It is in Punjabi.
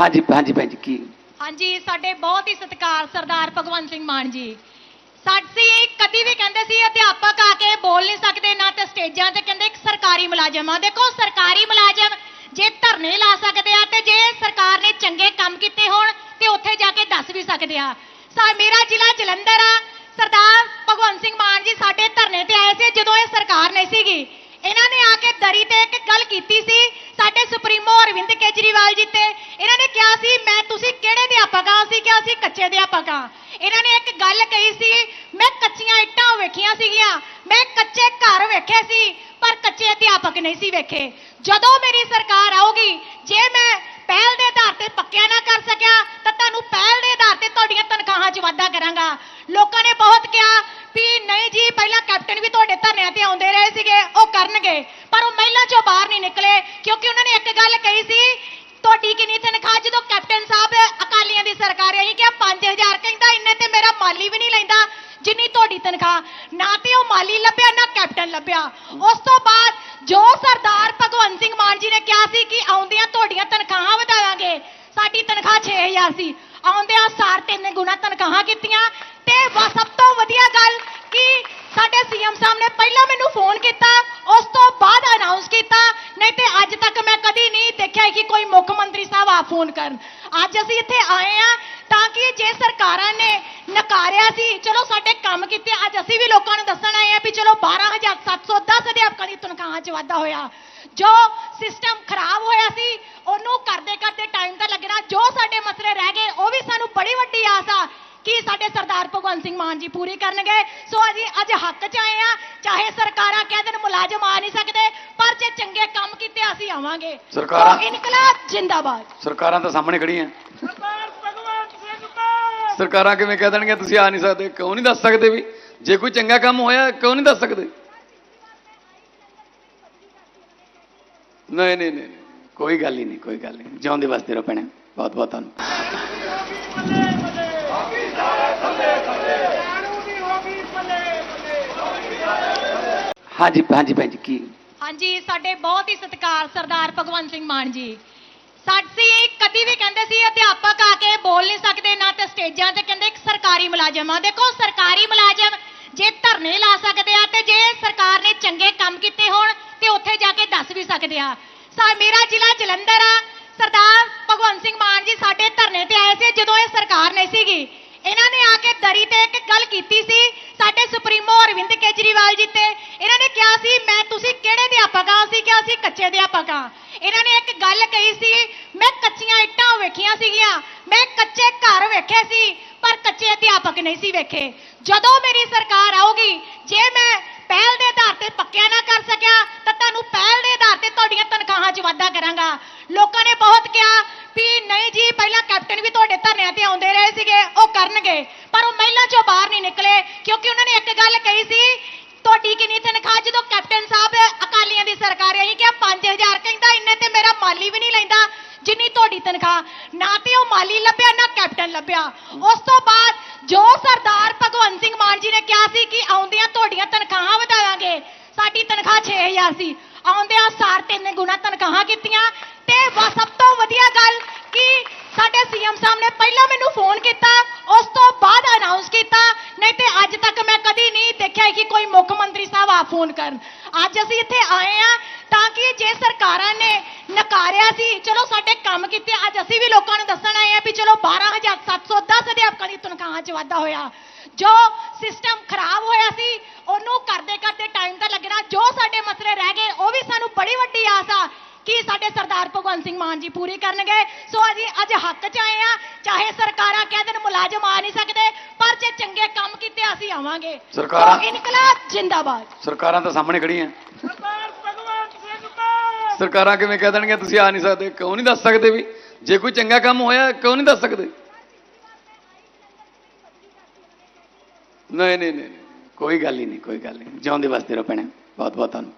ਹਾਂਜੀ ਹਾਂਜੀ ਭੈਣ ਜੀ, ਕੀ? ਹਾਂਜੀ, ਸਾਡੇ ਬਹੁਤ ਹੀ ਸਤਿਕਾਰ ਸਰਦਾਰ ਭਗਵੰਤ ਸਿੰਘ ਮਾਨ ਜੀ। ਸਾਡੀ ਕਦੀ ਵੀ ਕਹਿੰਦੇ ਸੀ, ਅਧਿਆਪਕ ਆ ਕੇ ਬੋਲ ਨਹੀਂ ਸਕਦੇ, ਨਾ ਤੇ ਸਟੇਜਾਂ ਤੇ ਕਹਿੰਦੇ ਇੱਕ ਸਰਕਾਰੀ ਮੁਲਾਜ਼ਮ ਆ। ਦੇਖੋ, ਸਰਕਾਰੀ ਮੁਲਾਜ਼ਮ ਜੇ ਧਰਨੇ ਲਾ ਸਕਦੇ ਆ ਤੇ ਜੇ ਸਰਕਾਰ ਨੇ ਚੰਗੇ ਕੰਮ ਕੀਤੇ ਹੋਣ ਤੇ ਉੱਥੇ ਜਾ ਕੇ ਦੱਸ ਵੀ ਸਕਦੇ ਆ। ਸਾ, ਮੇਰਾ ਜ਼ਿਲ੍ਹਾ ਜਲੰਧਰ ਆ। ਸਰਦਾਰ ਭਗਵੰਤ ਸਿੰਘ ਮਾਨ ਜੀ ਸਾਡੇ ਧਰਨੇ ਤੇ ਆਏ ਸੀ, ਜਦੋਂ ਇਹ ਸਰਕਾਰ ਨਹੀਂ ਸੀਗੀ। ਇਹਨਾਂ ਨੇ ਆ ਕੇ ਦਰੀ ਤੇ ਇੱਕ ਗੱਲ ਕੀਤੀ ਸੀ, ਸਾਡੇ ਸੁਪਰੀਮੋ ਅਰਵਿੰਦ ਕੇਜਰੀਵਾਲ ਜੀ ਤੇ ਇਹਨਾਂ ਨੇ ਕਿਹਾ ਸੀ, ਮੈਂ ਤੁਸੀਂ ਕਿਹੜੇ ਅਧਿਆਪਕ ਆ ਅਸੀਂ ਕਿਹਾ ਸੀ ਕੱਚੇ ਅਧਿਆਪਕ ਆ ਇਹਨਾਂ ਨੇ ਇੱਕ ਗੱਲ ਕਹੀ ਸੀ, ਮੈਂ ਕੱਚੀਆਂ ਇੱਟਾਂ ਵੇਖੀਆਂ ਸੀਗੀਆਂ। ਮੈਂ ਕੱਚੇ ਘਰ ਵੇਖੇ ਸੀ, ਪਰ ਕੱਚੇ ਅਧਿਆਪਕ ਨਹੀਂ ਸੀ ਵੇਖੇ। ਜਦੋਂ ਮੇਰੀ ਸਰਕਾਰ ਆਊਗੀ, ਜੇ ਮੈਂ ਪਹਿਲ ਦੇ ਆਧਾਰ ਤੇ ਪੱਕਿਆ ਨਾ ਕਰ ਸਕਿਆ, ਤਾਂ ਤੁਹਾਨੂੰ ਪਹਿਲ ਦੇ ਆਧਾਰ ਤੇ ਤੁਹਾਡੀਆਂ ਤਨਖਾਹਾਂ 'ਚ ਵਾਧਾ ਕਰਾਂਗਾ। ਲੋਕਾਂ ਨੇ ਬਹੁਤ ਕਿਹਾ ਵੀ ਨਹੀਂ ਜੀ, ਪਹਿਲਾਂ ਕੈਪਟਨ ਵੀ ਤੁਹਾਡੇ ਧਰਨਿਆਂ ਤੇ ਆਉਂਦੇ ਰਹੇ ਸੀਗੇ, ਉਹ ਕਰਨਗੇ। ਪਰ ਉਹ ਮਹਿਲਾ ਚੋਂ ਬਾਹਰ ਨਹੀਂ ਨਿਕਲੇ, ਕਿਉਂਕਿ ਉਹਨਾਂ ਨੇ ਇੱਕ ਗੱਲ ਕਹੀ ਸੀ ਤੁਹਾਡੀ ਕਿੰਨੀ ਤਨਖਾਹ? ਜਦੋਂ ਕੈਪਟਨ ਸਾਹਿਬ ਅਕਾਲੀਆਂ ਦੀ ਸਰਕਾਰ ਆਈ ਕਿ 5000 ਕਹਿੰਦਾ, ਇੰਨੇ ਤੇ ਮੇਰਾ ਮਾਲੀ ਵੀ ਨਹੀਂ ਲੈਂਦਾ, ਜਿੰਨੀ ਤੁਹਾਡੀ ਤਨਖਾਹ। ਨਾ ਤੇ ਉਹ ਮਾਲੀ ਲੱਭਿਆ, ਨਾ ਕੈਪਟਨ ਲੱਭਿਆ। ਉਸ ਤੋਂ ਬਾਅਦ ਜੋ ਸਰਦਾਰ ਭਗਵੰਤ ਸਿੰਘ ਮਾਨ ਜੀ ਨੇ ਕਿਹਾ ਸੀ ਕਿ ਆਉਂਦਿਆਂ ਤੁਹਾਡੀਆਂ ਤਨਖਾਹਾਂ ਵਧਾਵਾਂਗੇ, ਸਾਡੀ ਤਨਖਾਹ 6000 ਸੀ। ਆਉਂਦਿਆਂ ਸਾਰ ਤਿੰਨ ਗੁਣਾ ਤਨਖਾਹਾਂ ਕੀਤੀਆਂ ਤੇ ਸਭ ਤੋਂ ਵਧੀਆ ਗੱਲ ਸਾਹਿਬ ਆ ਅੱਜ ਅਸੀਂ ਇੱਥੇ ਆਏ ਆ ਤਾਂ ਕਿ ਜੇ ਸਰਕਾਰਾਂ ਨੇ ਨਕਾਰਿਆ ਸੀ, ਚਲੋ ਸਾਡੇ ਕੰਮ ਕੀਤੇ, ਅੱਜ ਅਸੀਂ ਵੀ ਲੋਕਾਂ ਨੂੰ ਦੱਸਣ ਆਏ ਆ ਵੀ ਚਲੋ 12710 ਅਧਿਆਪਕਾਂ ਦੀ ਤਨਖਾਹਾਂ 'ਚ ਵਾਧਾ ਹੋਇਆ। ਜੋ ਸਿਸਟਮ ਖਰਾਬ ਹੋਇਆ ਸੀ, ਉਹਨੂੰ ਕਰਦੇ ਕਰਦੇ ਟਾਈਮ ਤਾਂ ਲੱਗਣਾ, ਜੋ ਸਾਡੇ ਮਸਲੇ ਰਹਿ ਗਏ, ਉਹ ਵੀ ਸਾਨੂੰ ਬੜੀ ਵੱਡੀ ਆਸ ਆ ਕਿ ਸਾਡੇ ਸਰਦਾਰ ਭਗਵੰਤ ਸਿੰਘ ਮਾਨ ਜੀ ਪੂਰੀ ਕਰਨਗੇ। ਸੋ ਅਸੀਂ ਅੱਜ ਹੱਕ 'ਚ ਆਏ ਆ ਚਾਹੇ ਸਰਕਾਰਾਂ ਕਹਿ ਦੇਣ ਮੁਲਾਜ਼ਮ ਆ ਨਹੀਂ ਸਕਦੇ ਪਰ ਜੇ ਚੰਗੇ ਕੰਮ ਕੀਤੇ ਅਸੀਂ ਆਵਾਂਗੇ। ਸਰਕਾਰਾਂ- ਇਨਕਲਾਬ ਜਿੰਦਾਬਾਦ। ਸਰਕਾਰਾਂ ਤਾਂ ਸਾਹਮਣੇ ਖੜੀਆਂ ਸਰਦਾਰ ਭਗਵੰਤ ਸਿੰਘ ਮਾਨ ਸਰਕਾਰਾਂ ਕਿਵੇਂ ਕਹਿ ਦੇਣਗੀਆਂ ਤੁਸੀਂ ਆ ਨਹੀਂ ਸਕਦੇ ਕਿਉਂ ਨਹੀਂ ਦੱਸ ਸਕਦੇ ਵੀ? ਜੇ ਕੋਈ ਚੰਗਾ ਕੰਮ ਹੋਇਆ ਕਿਉਂ ਨਹੀਂ ਦੱਸ ਸਕਦੇ? ਨਹੀਂ ਨਹੀਂ ਨਹੀਂ ਨਹੀਂ, ਕੋਈ ਗੱਲ ਹੀ ਨਹੀਂ ਕੋਈ ਗੱਲ ਨਹੀਂ। ਜਿਉਂਦੇ ਵਸਦੇ ਰਹੋ ਭੈਣੇ। ਬਹੁਤ ਬਹੁਤ ਤੁਹਾਨੂੰ ਬੱਲੇ ਬੱਲੇ ਕਾਣੂ ਦੀ ਹੋ ਗਈ ਬੱਲੇ ਬੱਲੇ ਹਾਂਜੀ ਹਾਂਜੀ ਭੈਣ ਜੀ ਕੀ ਹਾਂਜੀ, ਸਾਡੇ ਬਹੁਤ ਹੀ ਸਤਿਕਾਰ ਸਰਦਾਰ ਭਗਵੰਤ ਸਿੰਘ ਮਾਨ ਜੀ। ਸਾਡੀ ਕਦੀ ਵੀ ਕਹਿੰਦੇ ਸੀ, ਅਧਿਆਪਕ ਆ ਕੇ ਬੋਲ ਨਹੀਂ ਸਕਦੇ, ਨਾ ਤੇ ਸਟੇਜਾਂ ਤੇ ਕਹਿੰਦੇ ਇੱਕ ਸਰਕਾਰੀ ਮੁਲਾਜ਼ਮ ਆ। ਦੇਖੋ, ਸਰਕਾਰੀ ਮੁਲਾਜ਼ਮ ਜੇ ਧਰਨੇ ਲਾ ਸਕਦੇ ਆ ਤੇ ਜੇ ਸਰਕਾਰ ਨੇ ਚੰਗੇ ਕੰਮ ਕੀਤੇ ਹੋਣ ਤੇ ਉੱਥੇ ਜਾ ਕੇ ਦੱਸ ਵੀ ਸਕਦੇ ਆ। ਸਾ ਮੇਰਾ ਜ਼ਿਲ੍ਹਾ ਜਲੰਧਰ ਆ। ਸਰਦਾਰ ਭਗਵੰਤ ਸਿੰਘ ਮਾਨ ਜੀ ਸਾਡੇ ਧਰਨੇ ਤੇ ਆਏ ਸੀ, ਜਦੋਂ ਇਹ ਸਰਕਾਰ ਨਹੀਂ ਸੀਗੀ। ਇਹਨਾਂ ਨੇ ਆ ਕੇ ਦਰੀ ਤੇ ਇੱਕ ਗੱਲ ਕੀਤੀ ਸੀ ਅਰਵਿੰਦ ਕੇਜਰੀਵਾਲ ਜੀ ਤੇ ਇਹਨਾਂ ਨੇ ਕਿਹਾ ਸੀ, ਮੈਂ ਤੁਸੀਂ ਕਿਹੜੇ ਅਧਿਆਪਕ ਆ ਅਸੀਂ ਕਿਹਾ ਸੀ ਕੱਚੇ ਅਧਿਆਪਕ ਆ ਇਹਨਾਂ ਨੇ ਇੱਕ ਗੱਲ ਕਹੀ ਸੀ, ਮੈਂ ਕੱਚੀਆਂ ਇੱਟਾਂ ਵੇਖੀਆਂ ਸੀਗੀਆਂ। ਮੈਂ ਕੱਚੇ ਘਰ ਵੇਖੇ ਸੀ, ਪਰ ਕੱਚੇ ਅਧਿਆਪਕ ਨਹੀਂ ਸੀ ਵੇਖੇ। ਜਦੋਂ ਮੇਰੀ ਸਰਕਾਰ ਆਊਗੀ, ਜੇ ਮੈਂ ਪਹਿਲ ਦੇ ਆਧਾਰ ਤੇ ਪੱਕਿਆ ਨਾ ਕਰ ਸਕਿਆ, ਤਾਂ ਤੁਹਾਨੂੰ ਪਹਿਲ ਦੇ ਆਧਾਰ ਤੇ ਤੁਹਾਡੀਆਂ ਤਨਖਾਹਾਂ 'ਚ ਵਾਧਾ ਕਰਾਂਗਾ। ਲੋਕਾਂ ਨੇ ਬਹੁਤ ਕਿਹਾ ਵੀ, ਨਹੀਂ ਜੀ, ਪਹਿਲਾਂ ਕੈਪਟਨ ਵੀ ਤੁਹਾਡੇ ਧਰਨਿਆਂ ਤੇ ਆਉਂਦੇ ਰਹੇ ਸੀਗੇ। ਕਰਨਗੇ। ਪਰ ਉਹ ਮਹਿਲਾ ਚੋਂ ਬਾਹਰ ਨਹੀਂ ਨਿਕਲੇ, ਕਿਉਂਕਿ ਉਹਨਾਂ ਨੇ ਇੱਕ ਗੱਲ ਕਹੀ ਸੀ, ਤੁਹਾਡੀ ਕਿੰਨੀ ਤਨਖਾਹ? ਜਦੋਂ ਕੈਪਟਨ ਸਾਹਿਬ ਅਕਾਲੀਆਂ ਦੀ ਸਰਕਾਰ ਆਈ ਕਿ 5000 ਕਹਿੰਦਾ, ਇੰਨੇ ਤੇ ਮੇਰਾ ਮਾਲੀ ਵੀ ਨਹੀਂ ਲੈਂਦਾ, ਜਿੰਨੀ ਤੁਹਾਡੀ ਤਨਖਾਹ। ਨਾ ਤੇ ਉਹ ਮਾਲੀ ਲੱਭਿਆ, ਨਾ ਕੈਪਟਨ ਲੱਭਿਆ। ਉਸ ਤੋਂ ਬਾਅਦ ਜੋ ਸਰਦਾਰ ਭਗਵੰਤ ਸਿੰਘ ਮਾਨ ਜੀ ਨੇ ਕਿਹਾ ਸੀ ਕਿ ਆਉਂਦਿਆਂ ਤੁਹਾਡੀਆਂ ਤਨਖਾਹਾਂ ਵਧਾਵਾਂਗੇ, ਸਾਡੀ ਤਨਖਾਹ 6000 ਸੀ। ਆਉਂਦਿਆਂ ਸਾਰ ਤਿੰਨ ਗੁਣਾ ਤਨਖਾਹਾਂ ਕੀਤੀਆਂ। ਤੇ ਸਭ ਤੋਂ ਵਧੀਆ ਗੱਲ ਕਰਨ। ਅੱਜ ਅਸੀਂ ਇੱਥੇ ਆਏ ਆ ਤਾਂ ਕਿ ਜੇ ਸਰਕਾਰਾਂ ਨੇ ਨਕਾਰਿਆ ਸੀ, ਚਲੋ ਸਾਡੇ ਕੰਮ ਕੀਤੇ, ਅੱਜ ਅਸੀਂ ਵੀ ਲੋਕਾਂ ਨੂੰ ਦੱਸਣ ਆਏ ਆ ਵੀ ਚਲੋ 12710 ਅਧਿਆਪਕਾਂ ਦੀ ਤਨਖਾਹਾਂ 'ਚ ਵਾਧਾ ਹੋਇਆ। ਜੋ ਸਿਸਟਮ ਖਰਾਬ ਹੋਇਆ ਸੀ, ਉਹਨੂੰ ਕਰਦੇ ਕਰਦੇ ਟਾਈਮ ਤਾਂ ਲੱਗਣਾ, ਜੋ ਸਾਡੇ ਮਸਲੇ ਰਹਿ ਗਏ, ਉਹ ਵੀ ਸਾਨੂੰ ਬੜੀ ਵੱਡੀ ਆਸ ਆ। ਕਿ ਸਾਡੇ ਸਰਦਾਰ ਭਗਵੰਤ ਸਿੰਘ ਮਾਨ ਜੀ ਪੂਰੀ ਕਰਨਗੇ? ਸੋ ਅਸੀਂ ਅੱਜ ਹੱਕ 'ਚ ਆਏ ਆ ਚਾਹੇ ਸਰਕਾਰਾਂ ਕਹਿ ਦੇਣ ਮੁਲਾਜ਼ਮ ਆ ਨਹੀਂ ਸਕਦੇ ਪਰ ਜੇ ਚੰਗੇ ਕੰਮ ਕੀਤੇ ਅਸੀਂ ਆਵਾਂਗੇ। ਸਰਕਾਰਾਂ- ਇਨਕਲਾਬ ਜਿੰਦਾਬਾਦ। ਸਰਕਾਰਾਂ ਤਾਂ ਸਾਹਮਣੇ ਖੜੀਆਂ ਸਰਦਾਰ ਭਗਵੰਤ ਸਿੰਘ ਮਾਨ! ਸਰਕਾਰਾਂ ਕਿਵੇਂ ਕਹਿ ਦੇਣਗੀਆਂ ਤੁਸੀਂ ਆ ਨਹੀਂ ਸਕਦੇ ਕਿਉਂ ਨਹੀਂ ਦੱਸ ਸਕਦੇ ਵੀ? ਜੇ ਕੋਈ ਚੰਗਾ ਕੰਮ ਹੋਇਆ ਕਿਉਂ ਨਹੀਂ ਦੱਸ ਸਕਦੇ? ਨਹੀਂ ਨਹੀਂ ਨਹੀਂ ਕੋਈ ਗੱਲ ਹੀ ਨਹੀਂ ਕੋਈ ਗੱਲ ਨਹੀਂ। ਜਿਉਂਦੇ ਵਸਦੇ ਰਹੋ ਭੈਣੇ। ਬਹੁਤ ਬਹੁਤ ਤੁਹਾਨੂੰ